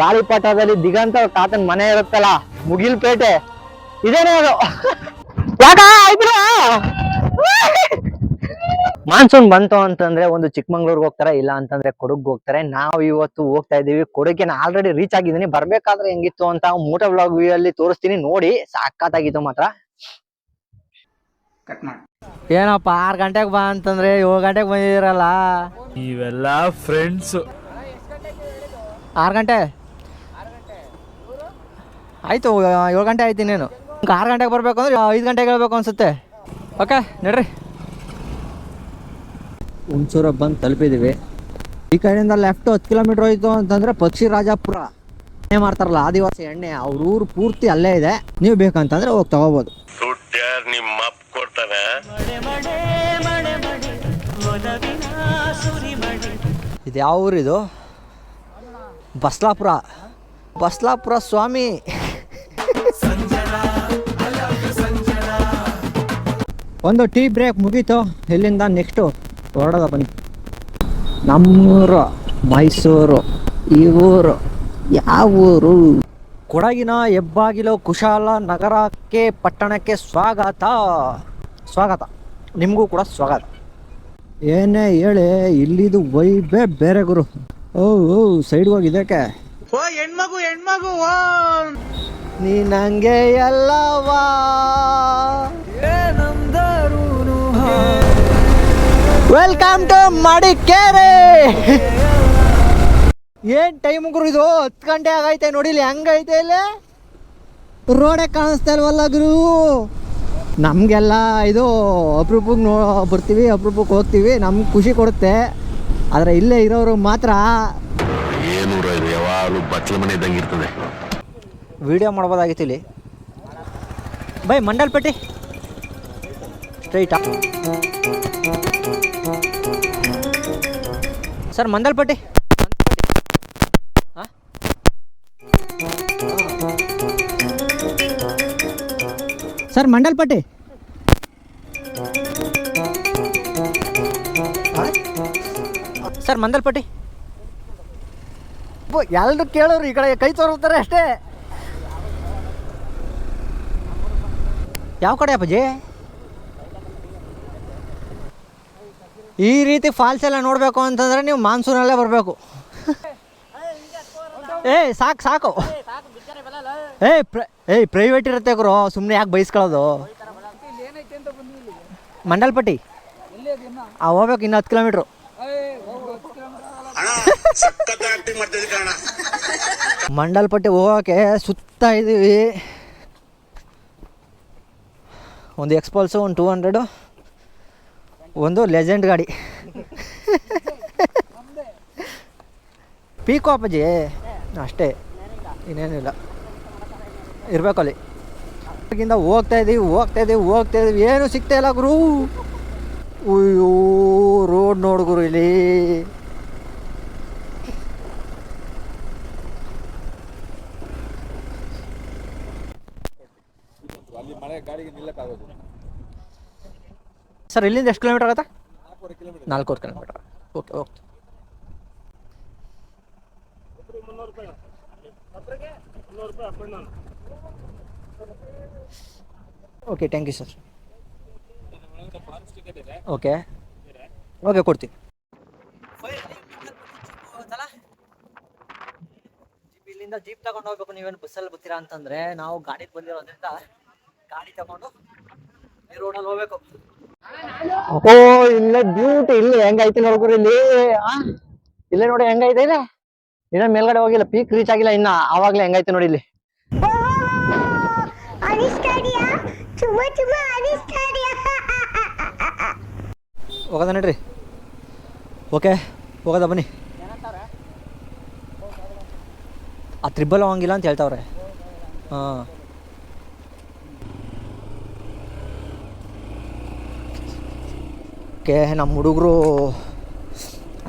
ಗಾಳಿಪಟದಲ್ಲಿ ದಿಗಂತ ತಾತನ್ ಮನೆ ಇರುತ್ತಲ್ಲ ಮುಗಿಲ್ಪೇಟೆ. ಇದೇನೇ ಅದು? ಯಾಕ ಆಯ್ತು ಮಾನ್ಸೂನ್ ಬಂತು ಅಂತಂದ್ರೆ ಒಂದು ಚಿಕ್ಕಮಂಗ್ಳೂರ್ಗೆ ಹೋಗ್ತಾರೆ ಇಲ್ಲ ಅಂತಂದ್ರೆ ಕೊಡಗ್ ಹೋಗ್ತಾರೆ. ನಾವು ಇವತ್ತು ಹೋಗ್ತಾ ಇದೀವಿ ಕೊಡಗೆ ನಾ ಆಲ್ರೆಡಿ ರೀಚ್ ಆಗಿದ್ದೀನಿ. ಬರ್ಬೇಕಾದ್ರೆ ಹೆಂಗಿತ್ತು ಅಂತ ಮೂಟ ಬ್ಲಾಗ್ ವ್ಯೂ ಅಲ್ಲಿ ತೋರಿಸ್ತೀನಿ. ನೋಡಿ ಸಾಕಾಗಿತ್ತು ಮಾತ್ರ. ಕಟ್ ಮಾಡಿ. ಏನಪ್ಪ ಆರ್ ಗಂಟೆಗೆ ಬಾ ಅಂತಂದ್ರೆ ಏಳು ಗಂಟೆಗೆ ಬಂದಿದ್ದೀರಲ್ಲ? ಇವೆಲ್ಲ ಫ್ರೆಂಡ್ಸ್ ಆರ್ ಗಂಟೆ? ಆಯ್ತು ಏಳು ಗಂಟೆ ಆಯ್ತು ಇನ್ನೇನು. ಆರು ಗಂಟೆಗೆ ಬರಬೇಕು ಅಂದ್ರೆ ಐದು ಗಂಟೆಗೆ ಹೇಳ್ಬೇಕು ಅನ್ಸುತ್ತೆ. ಓಕೆ ನಡ್ರಿ. ಹುಣಸೂರ ಬಂದು ತಲುಪಿದ್ದೀವಿ ಈ ಕಡೆಯಿಂದ ಲೆಫ್ಟ್ ಹತ್ತು ಕಿಲೋಮೀಟರ್ ಹೋಯ್ತು ಅಂತಂದ್ರೆ ಪಕ್ಷಿ ರಾಜಾಪುರ. ಎಣ್ಣೆ ಮಾಡ್ತಾರಲ್ಲ ಆದಿವಾಸಿ ಎಣ್ಣೆ ಅವ್ರ ಊರು ಪೂರ್ತಿ ಅಲ್ಲೇ ಇದೆ. ನೀವು ಬೇಕಂತಂದ್ರೆ ಹೋಗಿ ತಗೋಬೋದು. ಇದು ಯಾವ ಊರಿದು? ಬಸ್ಲಾಪುರ. ಬಸ್ಲಾಪುರ ಸ್ವಾಮಿ. ಒಂದು ಟೀ ಬ್ರೇಕ್ ಮುಗೀತು ಇಲ್ಲಿಂದ ನೆಕ್ಸ್ಟು ಹೊರಡೋದ ಬನ್ನಿ. ನಮ್ಮೂರು ಮೈಸೂರು ಈ ಊರು ಯಾವ ಊರು? ಕೊಡಗಿನ ಹೆಬ್ಬಾಗಿಲು ಕುಶಾಲ ನಗರಕ್ಕೆ ಪಟ್ಟಣಕ್ಕೆ ಸ್ವಾಗತ. ಸ್ವಾಗತ. ನಿಮಗೂ ಕೂಡ ಸ್ವಾಗತ. ಏನೇ ಹೇಳಿ ಇಲ್ಲಿದು ವೈಬೇ ಬೇರೆ ಗುರು. ಓ ಓ ಸೈಡ್ ಹೋಗಿದ್ದಕ್ಕೆ ಓ ಹೆಣ್ಮಗು ಹೆಣ್ಮಗು ಓ. ನೀ ನಂಗೆ ಎಲ್ಲವಾ ವೆಲ್ಕಮ್ ಟು ಮಡಿಕೇರಿ ಏನ್ ಟೈಮ್ ಗುರು ಇದು? ಹತ್ತು ಗಂಟೆ ಆಗೈತೆ ನೋಡಿಲಿ ಹೆಂಗೈತೆ ಇಲ್ಲಿ? ರೋಡೇ ಕಾಣಿಸ್ತಾ ಇಲ್ವಲ್ಲ ಗುರು? ನಮಗೆಲ್ಲ ಇದು ಅಪರೂಪಕ್ಕೆ ನೋ ಬರ್ತೀವಿ ಅಪರೂಪಕ್ಕೆ ಹೋಗ್ತೀವಿ. ನಮ್ಗೆ ಖುಷಿ ಕೊಡುತ್ತೆ. ಆದರೆ ಇಲ್ಲೇ ಇರೋರು ಮಾತ್ರ ಏನು ಯಾವಾಗಲೂ ಬಚ್ಚಲ ಮನೆ ಇದ್ದಂಗೆ ಇರ್ತದೆ. ವಿಡಿಯೋ ಮಾಡ್ಬೋದಾಗಿತ್ತು ಇಲ್ಲಿ. ಬೈ ಮಂಡಲ್ಪಟ್ಟಿ ಸ್ಟ್ರೈಟ್ ಸರ್ ಮಂದಲ್ಪಟ್ಟಿ ಹಾಂ? ಸರ್ ಮಂಡಲ್ಪಟ್ಟಿ ಸರ್ ಮಂದಲ್ಪಟ್ಟಿ ಎಲ್ಲರೂ ಕೇಳೋರು ಈ ಕಡೆ ಕೈ ತೋರಿಸ್ತಾರೆ ಅಷ್ಟೇ. ಯಾವ ಕಡೆ ಅಪ್ಪಾಜಿ? ಈ ರೀತಿ ಫಾಲ್ಸ್ ಎಲ್ಲ ನೋಡಬೇಕು ಅಂತಂದ್ರೆ ನೀವು ಮಾನ್ಸೂನಲ್ಲೇ ಬರಬೇಕು. ಏ, ಸಾಕು ಸಾಕು. ಏಯ್ ಪ್ರ ಏಯ್ ಪ್ರೈವೇಟ್ ಇರುತ್ತೆ ಗುರು ಸುಮ್ಮನೆ ಯಾಕೆ ಬೈಸ್ಕೊಳ್ಳೋದು? ಮಂಡಲ್ಪಟ್ಟಿ? ಹೋಗ್ಬೇಕು ಇನ್ನು ಹತ್ತು ಕಿಲೋಮೀಟ್ರು ಮಂಡಲ್ಪಟ್ಟಿ ಹೋಗೋಕೆ ಸುತ್ತ ಇದ್ದೀವಿ ಒಂದು ಎಕ್ಸ್ಪಲ್ಸು ಒಂದು ಟೂ ಹಂಡ್ರೆಡು ಒಂದು ಲೆಜೆಂಡ್ ಗಾಡಿ. ಪೀಕೋ ಅಪ್ಪಾಜಿ? ಅಷ್ಟೇ. ಇನ್ನೇನಿಲ್ಲ. ಇರಬೇಕು ಅಲ್ಲಿ ಹೋಗ್ತಾ ಇದ್ದೀವಿ ಹೋಗ್ತಾ ಇದ್ದೀವಿ ಹೋಗ್ತಾ ಇದ್ದೀವಿ ಏನು ಸಿಗ್ತಾ ಇಲ್ಲ ಗುರು. ಅಯ್ಯೋ ರೋಡ್ ನೋಡು ಗುರು ಇಲ್ಲಿ. ಸರ್ ಇಲ್ಲಿಂದ ಎಷ್ಟು ಕಿಲೋಮೀಟರ್ ಆಗುತ್ತೆ? ನಾಲ್ಕೂವರೆ kilometre. Okay okay. Okay thank you sir okay. Okay ಕೊಡ್ತೀನಿ. ಇಲ್ಲಿಂದ ಜೀಪ್ ತಗೊಂಡು ಹೋಗ್ಬೇಕು. ನೀವೇನು ಬಸ್ಸಲ್ಲಿ ಬರ್ತೀರಾ ಅಂತಂದ್ರೆ ನಾವು ಗಾಡಿಗೆ ಬಂದಿರೋದ್ರಿಂದ ಗಾಡಿ ತಗೊಂಡು ಈ ರೋಡಲ್ಲಿ ಹೋಗ್ಬೇಕು. ಓ ಇಲ್ಲ ಬ್ಯೂಟಿ ಇಲ್ಲ ಹೆಂಗೈತಿ ನೋಡ್ಕೊರಿ ಇಲ್ಲಿ ಇಲ್ಲ ನೋಡಿ ಹೆಂಗೈತೆ ಇಲ್ಲ? ಇನ್ನ ಮೇಲ್ಗಡೆ ಹೋಗಿಲ್ಲ ಪೀಕ್ ರೀಚ್ ಆಗಿಲ್ಲ ಇನ್ನ ಅವಾಗ್ಲೇ ಹೆಂಗೈತೆ ನೋಡಿ ಇಲ್ಲಿ. ಹೋಗೋದ ನಡ್ರಿ. ಓಕೆ ಹೋಗದ ಬನ್ನಿ. ಆ ತ್ರಿಬಲ್ ಹೋಗಂಗಿಲ್ಲ ಅಂತ ಹೇಳ್ತಾವ್ರೆ. ಹಾಂ. ಓಕೆ ನಮ್ಮ ಹುಡುಗರು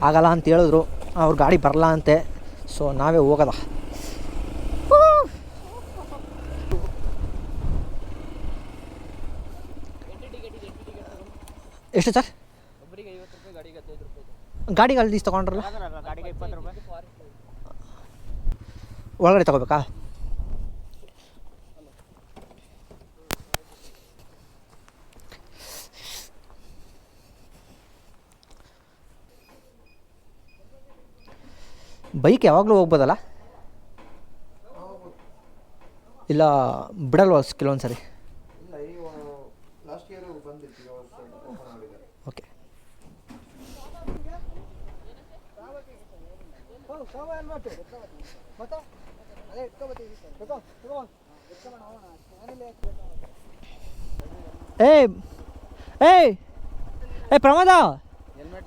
ಆಗಲ್ಲ ಅಂತ ಹೇಳಿದ್ರು, ಅವ್ರ ಗಾಡಿ ಬರಲ್ಲ ಅಂತೆ ಸೊ ನಾವೇ ಹೋಗಲ್ಲ ಎಷ್ಟು ಸರ್? ಗಾಡಿಗೆ ಅಲ್ಲಿ ತಗೊಂಡ್ರಲ್ಲ? ಒಳಗಡೆ ತಗೋಬೇಕಾ? ಬೈಕ್ ಯಾವಾಗಲೂ ಹೋಗ್ಬೋದಲ್ಲ? ಇಲ್ಲ ಬಿಡಲ್ವ ಕೆಲವೊಂದು ಸರಿ ಓಕೆ. ಏಯ್ ಏಯ್ ಏ ಪ್ರಮೋದ!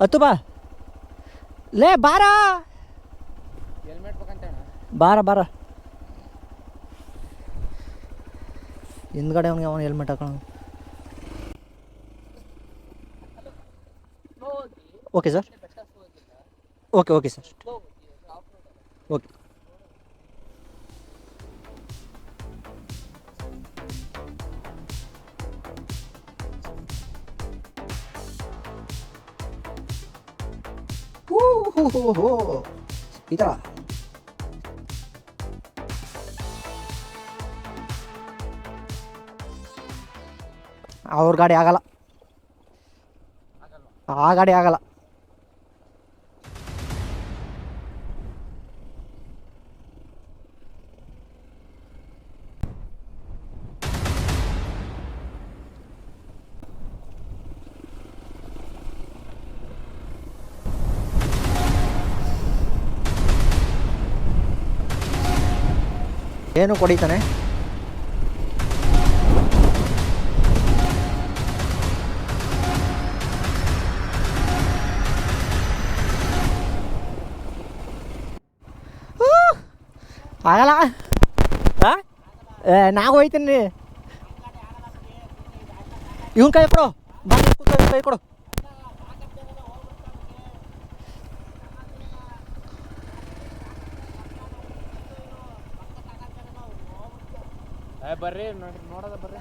ಹತ್ತು ಬಾ ಲೇ ಬಾರ! ಬಾರ ಬಾರ. ಹಿಂದ್ಗಡೆ ಅವ್ನಿಗೆ ಅವನು ಹೆಲ್ಮೆಟ್ ಹಾಕೋಣ okay sir okay okay sir okay ಈ ಥರ ಅವ್ರ ಗಾಡಿ ಆಗಲ್ಲ. ಆ ಗಾಡಿ ಆಗಲ್ಲ. ಏನು ಕೊಡಿತಾನೆ ಆಗಲ್ಲ. ಹಾಂ ನಾವು ಹೋಯ್ತೀನಿ ಇವನ್ ಕೈ ಕೊಡು. ಬಾ ನೀನ್ ಕೂತ್ಕೊ, ಇವ್ನ್ ಕೈ ಕೊಡು. ಬರ್ರಿ ನೋಡೋದ ಬರ್ರಿ.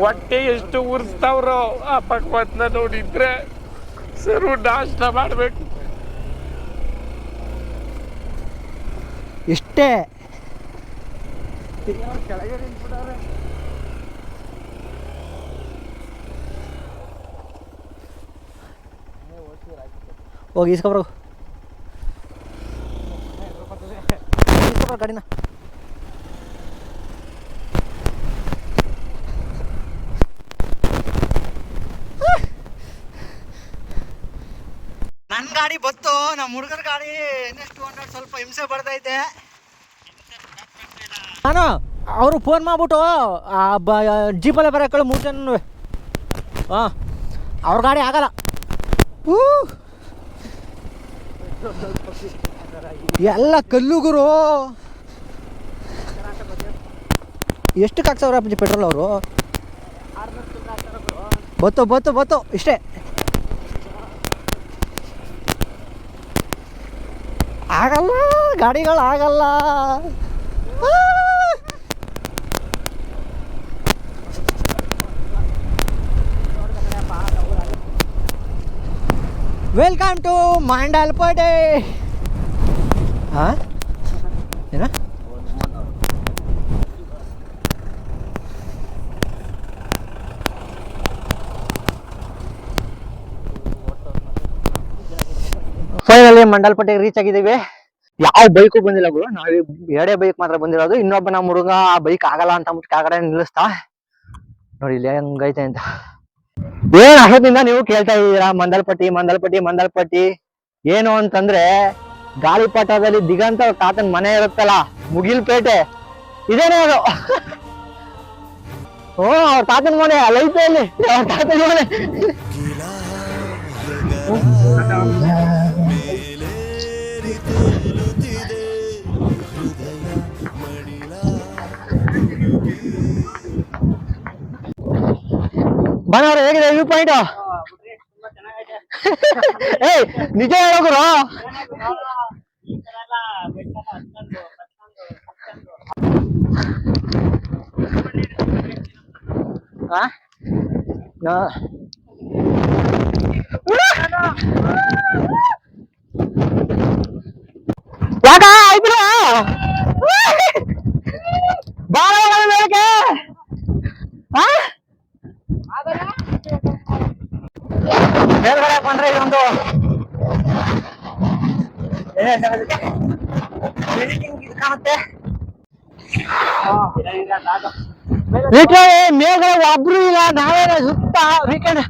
ಹೊಟ್ಟೆ ಎಷ್ಟು ಉರ್ಸ್ತಾವ್ರೋ ಆ ಭಗವಂತನ ನೋಡಿದ್ರೆ ಸರು ನಾಶನ ಮಾಡಬೇಕು. ಇಷ್ಟೇ. ಹೋಗಿ ಇಸ್ಕೊಬ್ರು ಗಾಡಿನ. ಗಾಡಿ ಬತ್ತು ನಮ್ಮ ಹುಡುಗರ ಗಾಡಿ ಎನ್ ಎಸ್ ಹಂಡ್ರೆಡ್ ಸ್ವಲ್ಪ ಹಿಂಸೆ ಬರ್ತೈತೆ ನಾನು, ಅವರು ಫೋನ್ ಮಾಡ್ಬಿಟ್ಟು ಜೀಪಲ್ಲೇ ಬರೋಕ್ಕಳು ಮೂರು ಜನ ಹಾಂ ಅವ್ರ ಗಾಡಿ ಆಗಲ್ಲ. ಹೂ. ಎಲ್ಲ ಕಲ್ಲುಗುರು ಎಷ್ಟು ಅಪ್ಪಾಜಿ ಪೆಟ್ರೋಲ್ ಅವರು? ಬತ್ತು ಬತ್ತು ಬತ್ತು, ಇಷ್ಟೇ. ಆಗಲ್ಲ ಗಾಡಿಗಳು ಆಗಲ್ಲ ವೆಲ್ಕಮ್ ಟು ಮಂಡಲ್ಪೇಟೆ ಹಾಂ ಏನ ಫೈನಲಿ ಮಂಡಲ್ಪಟ್ಟಿಗೆ ರೀಚ್ ಆಗಿದ್ದೀವಿ. ಯಾವ ಬೈಕು ಬಂದಿಲ್ಲ ಗುರು. ನಾವು ಎರಡೇ ಬೈಕ್ ಮಾತ್ರ ಬಂದಿರೋದು. ಇನ್ನೊಬ್ಬ ನಮ್ಮ ಹುಡುಗ ಆ ಬೈಕ್ ಆಗಲ್ಲ ಅಂತ ಅಂದ್ಬಿಟ್ಟು ನಿಲ್ಲಿಸ್ತಾ. ನೋಡಿ ಇಲ್ಲಿ ಹಂಗೈತೆ ಅಂತ. ಏನ್ ಅಷ್ಟೊತ್ತಿಂದ ನೀವು ಕೇಳ್ತಾ ಇದ್ದೀರಾ? ಮಂದಲ್ಪಟ್ಟಿ ಮಂದಲ್ಪಟ್ಟಿ ಮಂದಲ್ಪಟ್ಟಿ ಏನು ಅಂತಂದ್ರೆ ಗಾಳಿಪಟದಲ್ಲಿ ದಿಗಂತ ತಾತನ ತಾತನ್ ಮನೆ ಇರುತ್ತಲ್ಲ, ಮುಗಿಲ್ಪೇಟೆ. ಇದೇನೇ ಅದು? ಓ, ಅವ್ರ ತಾತನ ಮನೆ ಅಲ್ಲೈತೆ ಅಲ್ಲಿ. ಅವ್ರ ತಾತನ ಮನೆ. ಬನವ್ರೆ ಹೇಗಿದೆ ವ್ಯೂ ಪಾಯಿಂಟ್ ಏಯ್ ನಿಜ ಹೇಳೋಗುರು? ಆ? ಯಾಕ ಆಯ್ತು ಬಾಳ ಆ? ಮೇಲ್ಗಡೆ ಬಂದ್ರೆ ಇದೊಂದು ಕಾಣುತ್ತೆ. ಮೇಲ್ಗಡೆ ಒಬ್ರು ಇಲ್ಲ ನಾವೇನ ಸುತ್ತ ವೀಕೆಂಡ್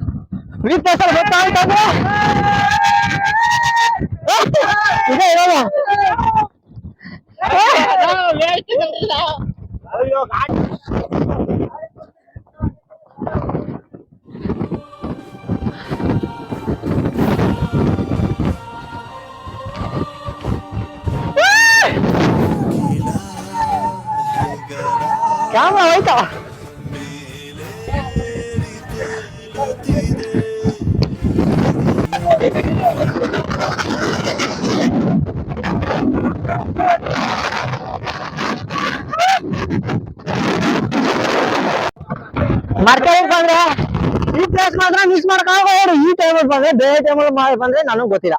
ವೀಕೆಂಡ್ ಸುತ್ತ ಅಂತಂದ್ರೆ ಇದೆ ಇರೋದು ಕ್ಯಾಮ್ರಾ ಹೋಯ್ತಾ ಮರ್ಕೈಗೆ ಬಂದ್ರೆ ಈ ಪ್ಲೇಸ್ ಮಾತ್ರ ಮಿಸ್ ಮಾಡಕ್ ಈ ಟೈಮಲ್ಲಿ ಬಂದ್ರೆ ಬೇರೆ ಟೈಮಲ್ಲಿ ಬಂದ್ರೆ ನನಗ್ ಗೊತ್ತಿಲ್ಲ.